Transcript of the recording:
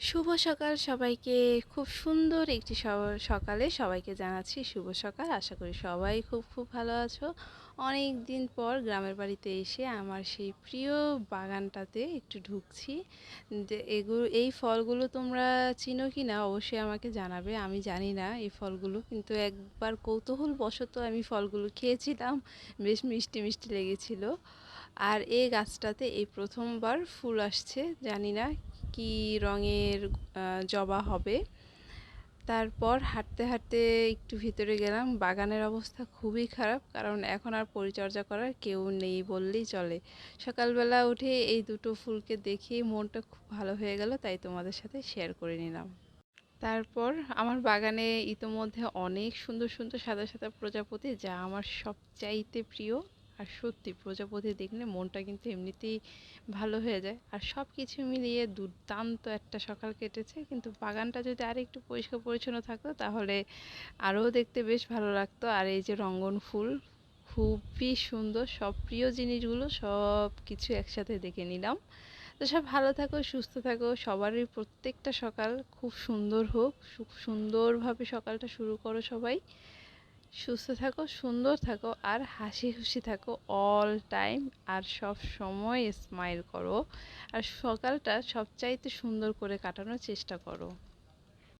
শুভ সকাল সবাইকে। খুব সুন্দর একটি সকালে সবাইকে জানাচ্ছি শুভ সকাল। আশা করি সবাই খুব খুব ভালো আছো। অনেক দিন পর গ্রামের বাড়িতে এসে আমার সেই প্রিয় বাগানটাতে একটু ঢুকছি। এগুলো এই ফলগুলো তোমরা চিনো কি না অবশ্যই আমাকে জানাবে। আমি জানি না এই ফলগুলো, কিন্তু একবার কৌতূহল বশত আমি ফলগুলো খেয়েছিলাম। বেশ মিষ্টি মিষ্টি লেগেছিল। আর এই গাছটাতে এই প্রথমবার ফুল আসছে, জানি না কি রঙের জবা হবে। তারপর হাঁটতে হাঁটতে একটু ভিতরে গেলাম। বাগানের অবস্থা খুবই খারাপ, কারণ এখন আর পরিচর্যা করার কেউ নেই বললেই চলে। সকালবেলা উঠে এই দুটো ফুলকে দেখেই মনটা খুব ভালো হয়ে গেল, তাই তোমাদের সাথে শেয়ার করে নিলাম। তারপর আমার বাগানে ইতোমধ্যে অনেক সুন্দর সুন্দর সাদা সাদা প্রজাপতি, যা আমার সবচাইতে প্রিয়। আর সত্যি প্রজাপতি দেখলে মনটা কিন্তু এমনিতেই ভালো হয়ে যায়। আর সব কিছু মিলিয়ে দুর্দান্ত একটা সকাল কেটেছে। কিন্তু বাগানটা যদি আর একটু পরিষ্কার পরিচ্ছন্ন থাকতো, তাহলে আরও দেখতে বেশ ভালো লাগতো। আর এই যে রঙ্গন ফুল, খুবই সুন্দর। সব প্রিয় জিনিসগুলো সব কিছু একসাথে দেখে নিলাম। তো সব ভালো থাকো, সুস্থ থাকো। সবারই প্রত্যেকটা সকাল খুব সুন্দর হোক। খুব সুন্দরভাবে সকালটা শুরু করো সবাই। সুস্থ থাকো, সুন্দর থাকো আর হাসি খুশি থাকো অল টাইম আর সব সময় স্মাইল করো। আর সকালটা সবচাইতে সুন্দর করে কাটানোর চেষ্টা করো।